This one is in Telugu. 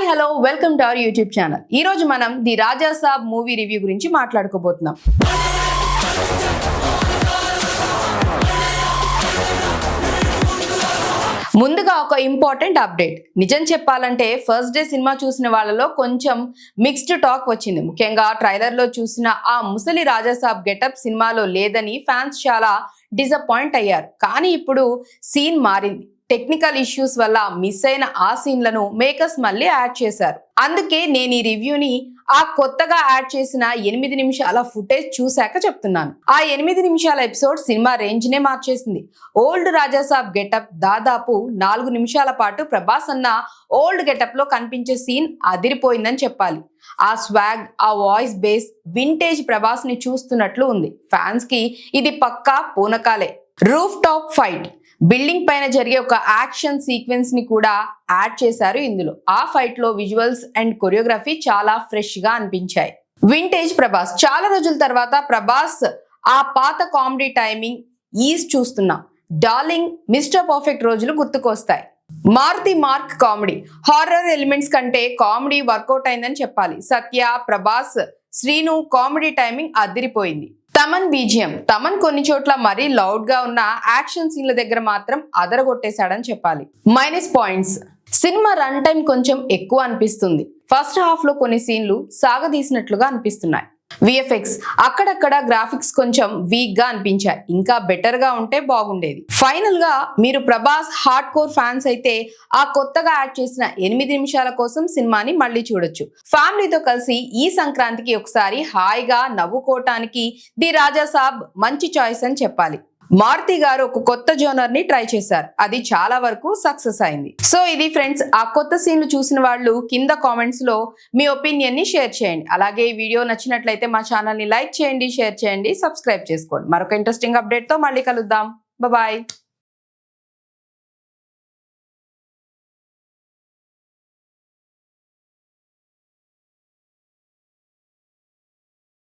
Hi hello welcome to our YouTube channel. ఈ రోజు మనం the Raja Saab movie review గురించి మాట్లాడుకోబోతున్నాం. ముందుగా ఒక ఇంపార్టెంట్ అప్డేట్. నిజం చెప్పాలంటే ఫస్ట్ డే సినిమా చూసిన వాళ్ళలో కొంచెం మిక్స్డ్ టాక్ వచ్చింది. ముఖ్యంగా ట్రైలర్లో చూసిన ఆ ముసలి రాజాసాబ్ గెటప్ సినిమాలో లేదని ఫ్యాన్స్ చాలా డిసప్పాయింట్ అయ్యారు. కానీ ఇప్పుడు సీన్ మారింది. టెక్నికల్ ఇష్యూస్ వల్ల మిస్ అయిన ఆ సీన్లను మేకర్స్ మళ్ళీ యాడ్ చేశారు. అందుకే నేను ఈ రివ్యూని ఆ కొత్తగా యాడ్ చేసిన ఎనిమిది నిమిషాల ఫుటేజ్ చూశాక చెప్తున్నాను. ఆ ఎనిమిది నిమిషాల ఎపిసోడ్ సినిమా రేంజ్ నే మార్చేసింది. ఓల్డ్ రాజాసాబ్ గెటప్ దాదాపు నాలుగు నిమిషాల పాటు ప్రభాస్ అన్న ఓల్డ్ గెటప్లో కనిపించే సీన్ అదిరిపోయిందని చెప్పాలి. ఆ స్వాగ్ ఆ వాయిస్ బేస్ వింటేజ్ ప్రభాస్ని చూస్తున్నట్లు ఉంది. ఫ్యాన్స్కి ఇది పక్కా పూనకాలే. Rooftop fight. బిల్డింగ్ పైన జరిగే ఒక యాక్షన్ సీక్వెన్స్ని కూడా యాడ్ చేశారు ఇందులో. ఆ ఫైట్లో విజువల్స్ అండ్ కొరియోగ్రఫీ చాలా ఫ్రెష్గా అనిపించాయి. వింటేజ్ ప్రభాస్. చాలా రోజుల తర్వాత ప్రభాస్ ఆ పాత కామెడీ టైమింగ్ ఈజ్ చూస్తున్నాం. డార్లింగ్ మిస్టర్ పర్ఫెక్ట్ రోజులు గుర్తుకొస్తాయి. Maruthi mark comedy. Horror elements కంటే కామెడీ వర్కౌట్ అయిందని చెప్పాలి. సత్య ప్రభాస్ శ్రీను కామెడీ టైమింగ్ అదిరిపోయింది. తమన్ బీజియం. తమన్ కొన్ని చోట్ల మరీ లౌడ్గా ఉన్న యాక్షన్ సీన్ల దగ్గర మాత్రం అదరగొట్టేశాడని చెప్పాలి. Minus points cinema run time కొంచెం ఎక్కువ అనిపిస్తుంది. ఫస్ట్ హాఫ్లో కొన్ని సీన్లు సాగదీసినట్లుగా అనిపిస్తున్నాయి. విఎఫ్ఎక్స్ అక్కడక్కడ గ్రాఫిక్స్ కొంచెం వీక్గా అనిపించాయి. ఇంకా బెటర్గా ఉంటే బాగుండేది. ఫైనల్గా మీరు ప్రభాస్ హార్డ్ కోర్ ఫ్యాన్స్ అయితే ఆ కొత్తగా యాడ్ చేసిన ఎనిమిది నిమిషాల కోసం సినిమాని మళ్ళీ చూడొచ్చు. ఫ్యామిలీతో కలిసి ఈ సంక్రాంతికి ఒకసారి హాయిగా నవ్వుకోవటానికి ది రాజా సాబ్ మంచి చాయిస్ అని చెప్పాలి. మారుతి గారు ఒక కొత్త జోనర్ని ట్రై చేశారు. అది చాలా వరకు సక్సెస్ అయింది. సో ఇది ఫ్రెండ్స్ ఆ కొత్త సీన్లు చూసిన వాళ్ళు కింద కామెంట్స్లో మీ ఒపీనియన్ని షేర్ చేయండి. అలాగే ఈ వీడియో నచ్చినట్లయితే మా ఛానల్ని లైక్ చేయండి షేర్ చేయండి సబ్స్క్రైబ్ చేసుకోండి. మరొక ఇంట్రెస్టింగ్ అప్డేట్తో మళ్ళీ కలుద్దాం. బాయ్